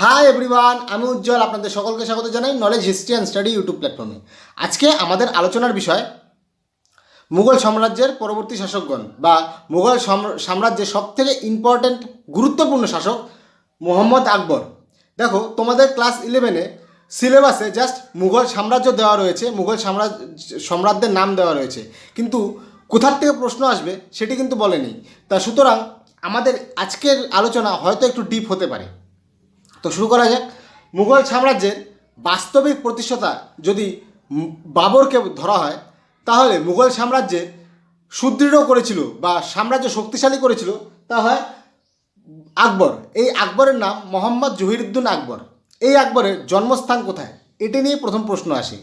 Hi everyone আমি উজ্জ্বল, আপনাদের সকলকে স্বাগত জানাই knowledge history and study YouTube প্ল্যাটফর্মে আজকে আমাদের আলোচনার বিষয়, মুঘল সাম্রাজ্যের পরবর্তী শাসকগণ বা মুঘল সাম্র- সাম্রাজ্যের সবথেকে ইম্পর্ট্যান্ট গুরুত্বপূর্ণ শাসক মোহাম্মদ আকবর। দেখো, তোমাদের ক্লাস ইলেভেনে সিলেবাসে জাস্ট মুঘল সাম্রাজ্য দেওয়া রয়েছে, মুঘল সাম্রাজ্য, সম্রাটদের নাম দেওয়া রয়েছে। কিন্তু কোথার থেকে প্রশ্ন আসবে সেটি কিন্তু বলেনি। তা সুতরাং আমাদের আজকের আলোচনা হয়তো একটু ডিপ হতে পারে। তো শুরু করা যাক। মুঘল সাম্রাজ্যের বাস্তবিক প্রতিষ্ঠাতা যদি বাবরকে ধরা হয়, তাহলে মুঘল সাম্রাজ্যে সুদৃঢ় করেছিল বা সাম্রাজ্য শক্তিশালী করেছিল, তা হয় আকবর। এই আকবরের নাম মোহাম্মদ জহিরুদ্দিন আকবর। এই আকবরের জন্মস্থান কোথায়? এটি নিয়ে প্রথম প্রশ্ন আসে।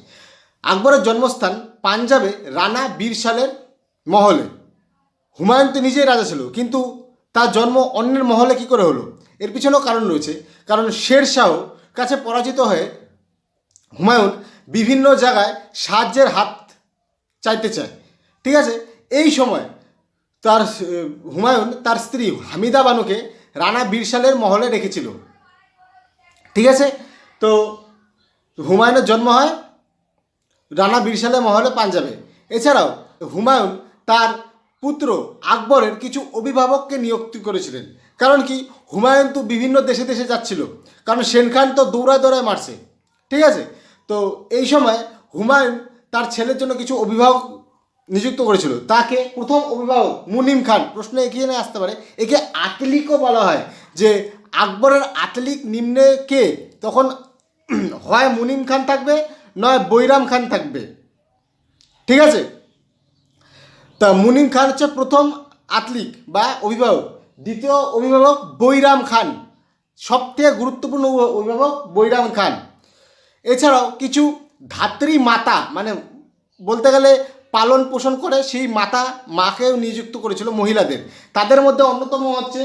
আকবরের জন্মস্থান পাঞ্জাবে রানা বীরসালের মহলে। হুমায়ুন তো নিজেই রাজা ছিল, কিন্তু তার জন্ম অন্যের মহলে কি করে হলো? এর পিছনেও কারণ রয়েছে। কারণ শের শাহ কাছে পরাজিত হয়ে হুমায়ুন বিভিন্ন জায়গায় সাহায্যের হাত চাইতে চায়। ঠিক আছে? এই সময় তার হুমায়ুন তার স্ত্রী হামিদা বানুকে রানা বীরসালের মহলে রেখেছিল। ঠিক আছে? তো হুমায়ুনের জন্ম হয় রানা বীরসালের মহলে পাঞ্জাবে। এছাড়াও হুমায়ুন তার পুত্র আকবরের কিছু অভিভাবককে নিযুক্তি করেছিলেন। কারণ কি, হুমায়ুন তো বিভিন্ন দেশে দেশে যাচ্ছিল। কারণ সেন খান তো দৌড়ায় দৌড়ায় মারছে। ঠিক আছে? তো এই সময় হুমায়ুন তার ছেলের জন্য কিছু অভিভাবক নিযুক্ত করেছিল। তাকে প্রথম অভিভাবক মুনিম খান, প্রশ্ন এগিয়ে নিয়ে আসতে পারে, একে আতলিকও বলা হয় যে আকবরের আতলিক নিম্নে কে? তখন হয় মুনিম খান থাকবে, নয় বৈরাম খান থাকবে। ঠিক আছে? তা মুনিম খান হচ্ছে প্রথম আতলিক বা অভিভাবক। দ্বিতীয় অভিভাবক বৈরাম খান। সবথেকে গুরুত্বপূর্ণ অভিভাবক বৈরাম খান। এছাড়াও কিছু ধাত্রী মাতা মানে বলতে গেলে পালন পোষণ করে সেই মাতা মাকেও নিযুক্ত করেছিল মহিলাদের। তাদের মধ্যে অন্যতম হচ্ছে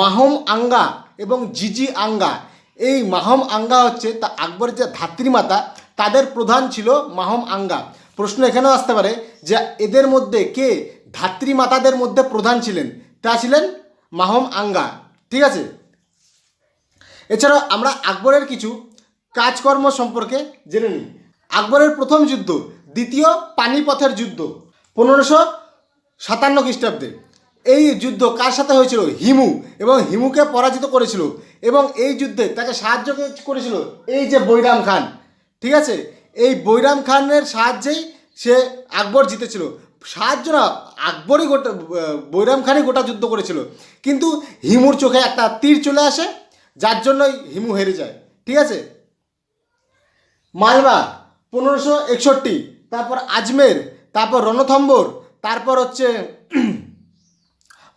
মাহম আঙ্গা এবং জিজি আঙ্গা। এই মাহম আঙ্গা হচ্ছে তা আকবরের যে ধাত্রী মাতা, তাদের প্রধান ছিল মাহম আঙ্গা। প্রশ্ন এখানেও আসতে পারে যে এদের মধ্যে কে ধাত্রীমাতাদের মধ্যে প্রধান ছিলেন? তা ছিলেন মাহম আঙ্গা ঠিক আছে? এছাড়াও আমরা আকবরের কিছু কাজকর্ম সম্পর্কে জেনে নিই। আকবরের প্রথম যুদ্ধ, দ্বিতীয় পানিপথের যুদ্ধ, পনেরোশো সাতান্ন খ্রিস্টাব্দে। এই যুদ্ধ কার সাথে হয়েছিল? হিমু, এবং হিমুকে পরাজিত করেছিল, এবং এই যুদ্ধে তাকে সাহায্য করেছিল? এই যে বৈরাম খান। ঠিক আছে? এই বৈরাম খানের সাহায্যেই সে আকবর জিতেছিল। সাহায্য না, আকবরই গোটা, বৈরাম খানই গোটা যুদ্ধ করেছিল। কিন্তু হিমুর চোখে একটা তীর চলে আসে, যার জন্যই হিমু হেরে যায়। ঠিক আছে? মালবা, পনেরোশো একষট্টি, তারপর আজমের, তারপর রণথম্বর, তারপর হচ্ছে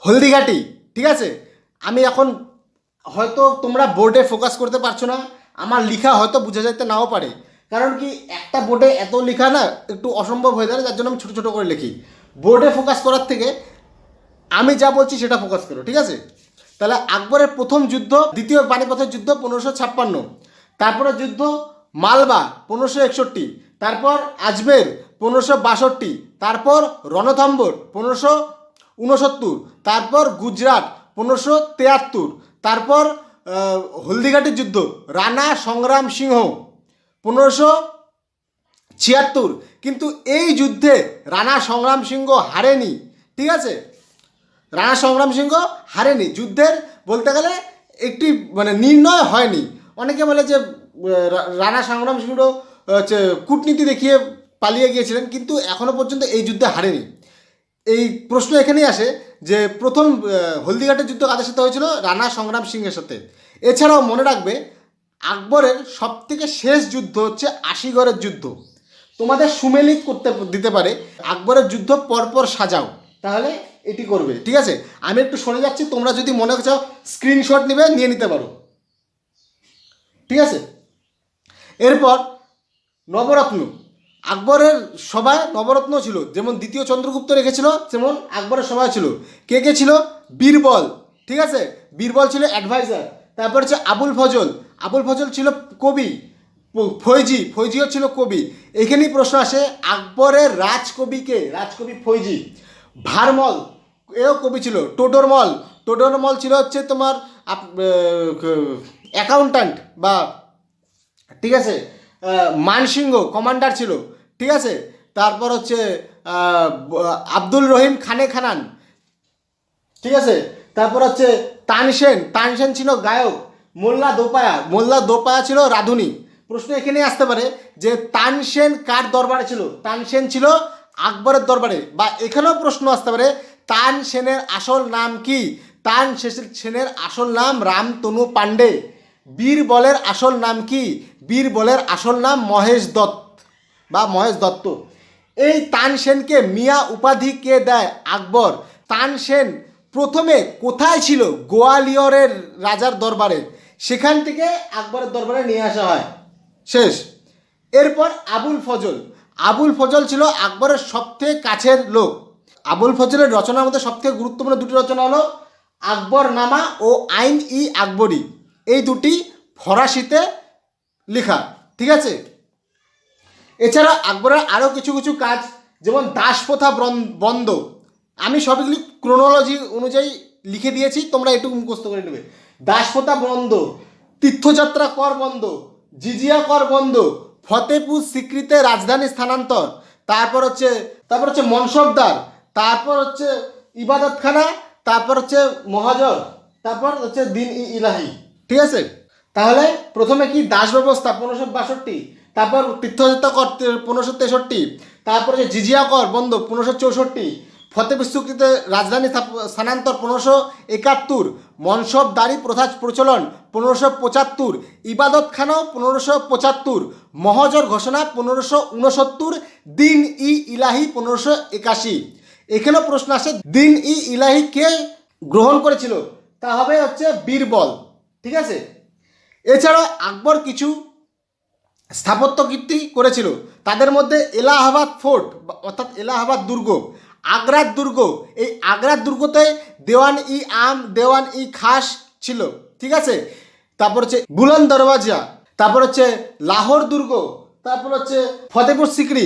হলদিঘাটি, ঠিক আছে? আমি এখন হয়তো তোমরা বোর্ডে ফোকাস করতে পারছ না, আমার লেখা হয়তো বোঝা যাইতে নাও পারে। কারণ কি, একটা বোর্ডে এত লেখা না, একটু অসম্ভব হয়ে যায় যার জন্য আমি ছোটো ছোটো করে লিখি। বোর্ডে ফোকাস করার থেকে আমি যা বলছি সেটা ফোকাস করো, ঠিক আছে? তাহলে আকবরের প্রথম যুদ্ধ, দ্বিতীয় পানিপথের যুদ্ধ পনেরোশো ছাপ্পান্ন। তারপরে যুদ্ধ মালবা, পনেরোশো একষট্টি। তারপর আজমের, পনেরোশো বাষট্টি। তারপর রণথম্বর, পনেরোশো উনসত্তর তারপর গুজরাট, পনেরোশো তেয়াত্তর। তারপর হলদিঘাটির যুদ্ধ, রানা সংগ্রাম সিংহ। পনেরোশো ছিয়াত্তর। কিন্তু এই যুদ্ধে রানা সংগ্রাম সিংহ হারেনি, ঠিক আছে? রানা সংগ্রাম সিংহ হারেনি। যুদ্ধের বলতে গেলে একটি মানে নির্ণয় হয়নি। অনেকে বলে যে রানা সংগ্রাম সিংহ হচ্ছে কূটনীতি দেখিয়ে পালিয়ে গিয়েছিলেন, কিন্তু এখনও পর্যন্ত এই যুদ্ধে হারেনি। এই প্রশ্ন এখানেই আসে যে, প্রথম হলদিঘাটের যুদ্ধ কাদের সাথে হয়েছিল? রানা সংগ্রাম সিংহের সাথে। এছাড়াও মনে রাখবে আকবরের সবথেকে শেষ যুদ্ধ হচ্ছে আশিগড়ের যুদ্ধ। তোমাদের সুমেলিক করতে দিতে পারে, আকবরের যুদ্ধ পরপর সাজাও। তাহলে এটি করবে, ঠিক আছে? আমি একটু সরে যাচ্ছি, তোমরা যদি মনে চাও স্ক্রিনশট নিবে, নিয়ে নিতে পারো। ঠিক আছে? এরপর নবরত্ন। আকবরের সভায় নবরত্ন ছিল, যেমন দ্বিতীয় চন্দ্রগুপ্ত রেখেছিল যেমন আকবরের সভায় ছিল। কে কে ছিল? বীরবল, ঠিক আছে? বীরবল ছিল অ্যাডভাইজার তারপর হচ্ছে আবুল ফজল। আবুল ফজল ছিল কবি ফৈজি, ফৈজিও ছিল কবি। এখানেই প্রশ্ন আসে আকবরের রাজকবিকে, রাজকবি ফৈজি, ভারমল, এও কবি ছিল, টোডরমল। টোডরমল ছিল হচ্ছে তোমার অ্যাকাউন্ট্যান্ট বা, ঠিক আছে মানসিংহ কমান্ডার ছিল, ঠিক আছে? তারপর হচ্ছে আব্দুল রহিম খানে খানান, ঠিক আছে? তারপর হচ্ছে তানসেন তানসেন ছিল গায়ক মোল্লা দোপায়া মোল্লা দোপায়া ছিল রাধুনী। প্রশ্ন এখানে আসতে পারে যে তানসেন কার দরবারে ছিল? তানসেন ছিল আকবরের দরবারে। বা এখানেও প্রশ্ন আসতে পারে তান সেনের আসল নাম কি? তান সেনের আসল নাম রামতনু পাণ্ডে। বীরবলের আসল নাম কি? বীরবলের আসল নাম মহেশ দত্ত বা মহেশ দত্ত। এই তানসেনকে মিয়া উপাধি কে দেয়? আকবর। তানসেন প্রথমে কোথায় ছিল? গোয়ালিয়রের রাজার দরবারে। সেখান থেকে আকবরের দরবারে নিয়ে আসা হয়। শেষ। এরপর আবুল ফজল। আবুল ফজল ছিল আকবরের সবথেকে কাছের লোক। আবুল ফজলের রচনার মধ্যে সবথেকে গুরুত্বপূর্ণ দুটি রচনা হলো আকবর নামা ও আইন ই আকবরী। এই দুটি ফরাসিতে লেখা। ঠিক আছে? এছাড়া আকবরের আরও কিছু কিছু কাজ, যেমন দাসপ্রথা ব্রন- বন্ধ। আমি সবগুলি ক্রোনোলজি অনুযায়ী লিখে দিয়েছি, তোমরা একটু মুখস্থ করে নেবে। দাসপ্রথা বন্ধ, তীর্থযাত্রা কর বন্ধ, জিজিয়া কর বন্ধ ফতেপুর স্বীকৃতে রাজধানী স্থানান্তর, তারপর হচ্ছে তারপর হচ্ছে মনসবদার, তারপর হচ্ছে ইবাদতখানা, তারপর হচ্ছে মহাজর, তারপর হচ্ছে দিন ই ইলাহি। ঠিক আছে? তাহলে প্রথমে কি দাস ব্যবস্থা পনেরোশো বাষট্টি, তারপর তীর্থযাত্রা কর পনেরোশো তেষট্টি, তারপর হচ্ছে জিজিয়া কর বন্ধ পনেরোশো চৌষট্টি ফতেপুর স্বীকৃতে রাজধানী স্থানান্তর পনেরোশো একাত্তর মনসবদারি প্রথা প্রচলন পনেরোশো পঁচাত্তর ইবাদতখানাও পনেরোশো পঁচাত্তর, মহজর ঘোষণা পনেরোশো উনসত্তর, দিন ই ইলাহি পনেরোশো একাশি। এখানেও প্রশ্ন আসে, দিন ই ইলাহি কে গ্রহণ করেছিল? তা হবে হচ্ছে বীরবল, ঠিক আছে? এছাড়াও আকবর কিছু স্থাপত্য কীর্তি করেছিল, তাদের মধ্যে এলাহাবাদ ফোর্ট, অর্থাৎ এলাহাবাদ দুর্গ। আগ্রার দুর্গ, এই আগ্রার দুর্গতে দেওয়ান ই আম, দেওয়ান ই খাস ছিল, ঠিক আছে? তারপর হচ্ছে বুলন দরওয়াজা, তারপর হচ্ছে লাহোর দুর্গ, তারপর হচ্ছে ফতেপুর সিকরি।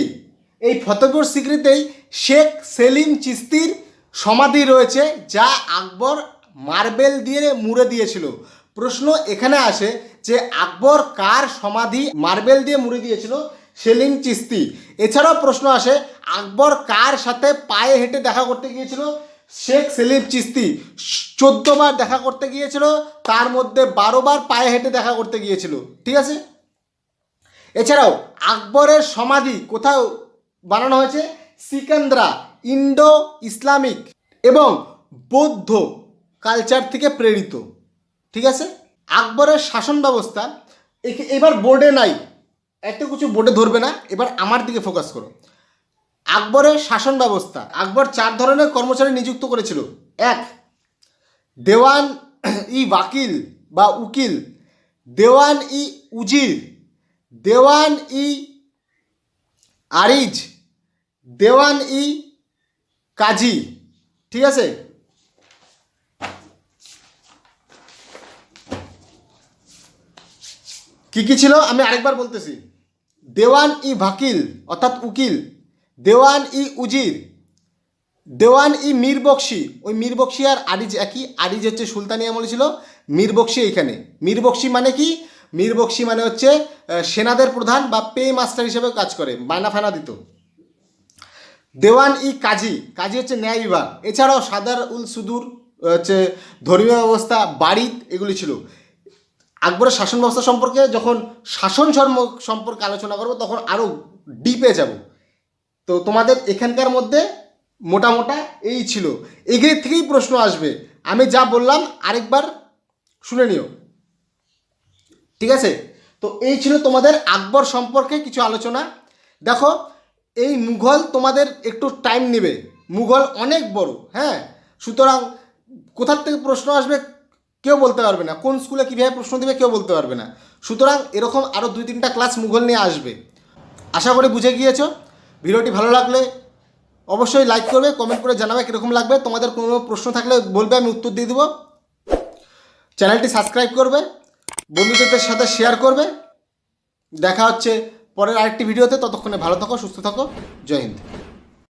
এই ফতেপুর সিকরিতেই শেখ সেলিম চিস্তির সমাধি রয়েছে, যা আকবর মার্বেল দিয়ে মুড়ে দিয়েছিল। প্রশ্ন এখানে আসে যে আকবর কার সমাধি মার্বেল দিয়ে মুড়ে দিয়েছিল? সেলিম চিস্তি। এছাড়াও প্রশ্ন আসে, আকবর কার সাথে পায়ে হেঁটে দেখা করতে গিয়েছিল? শেখ সেলিম চিস্তি। চোদ্দ বার দেখা করতে গিয়েছিল, তার মধ্যে বারো বার পায়ে হেঁটে দেখা করতে গিয়েছিল। ঠিক আছে? এছাড়াও, আকবরের সমাধি কোথাও বানানো হয়েছে? সিকান্দ্রা ইন্ডো ইসলামিক এবং বৌদ্ধ কালচার থেকে প্রেরিত। ঠিক আছে? আকবরের শাসন ব্যবস্থা এবার বোর্ডে নাই। একটা কিছু বোর্ডে ধরবে না, এবার আমার দিকে ফোকাস করো। আকবরের শাসন ব্যবস্থা, আকবর চার ধরনের কর্মচারী নিযুক্ত করেছিল। এক, দেওয়ান ই বাকিল বা উকিল, দেওয়ান ই উজির, দেওয়ান ই আরিজ, দেওয়ান ই কাজী, ঠিক আছে? কি কি ছিল? আমি আরেকবার বলতেছি। দেওয়ান ই ভাকিল, অর্থাৎ উকিল। দেওয়ান ই উজির। দেওয়ান ই মীর বক্সি ওই মীর বক্সি আর আরিজ একই। আরিজ হচ্ছে সুলতানি আমলে ছিল। মীর বক্সি এইখানে। মীর মানে কি? মীর বক্সি মানে হচ্ছে সেনাদের প্রধান বা পে মাস্টার হিসেবে কাজ করে, বায়না ফায়না দিত। দেওয়ান ই কাজী। কাজী হচ্ছে ন্যায় বিভাগ। এছাড়াও সাদার উল সুদূর, হচ্ছে ধর্মীয় ব্যবস্থা, বাড়িত, এগুলি ছিল। আকবরের শাসন ব্যবস্থা সম্পর্কে যখন শাসন ধর্ম সম্পর্কে আলোচনা করব, তখন আরও ডিপে যাব। তো তোমাদের এখানকার মধ্যে মোটা মোটা এই ছিল। এগুলি থেকেই প্রশ্ন আসবে। আমি যা বললাম আরেকবার শুনে নিও। ঠিক আছে? তো এই ছিল তোমাদের আকবর সম্পর্কে কিছু আলোচনা। দেখো, এই মুঘল তোমাদের একটু টাইম নেবে। মুঘল অনেক বড় হ্যাঁ? সুতরাং কোথার থেকে প্রশ্ন আসবে কেউ বলতে পারবে না। কোন স্কুলে কীভাবে প্রশ্ন দেবে কেউ বলতে পারবে না। সুতরাং এরকম আরও দুই তিনটা ক্লাস মুঘল নিয়ে আসবে। আশা করি বুঝে গিয়েছো। ভিডিওটি ভালো লাগলে অবশ্যই লাইক করবে, কমেন্ট করে জানাবে কীরকম লাগবে। তোমাদের কোনো প্রশ্ন থাকলে বলবে, আমি উত্তর দিয়ে দেবো। চ্যানেলটি সাবস্ক্রাইব করবে, বন্ধুদের সাথে শেয়ার করবে। দেখা হচ্ছে পরের আরেকটি ভিডিওতে। ততক্ষণে ভালো থাকো, সুস্থ থাকো। জয় হিন্দ।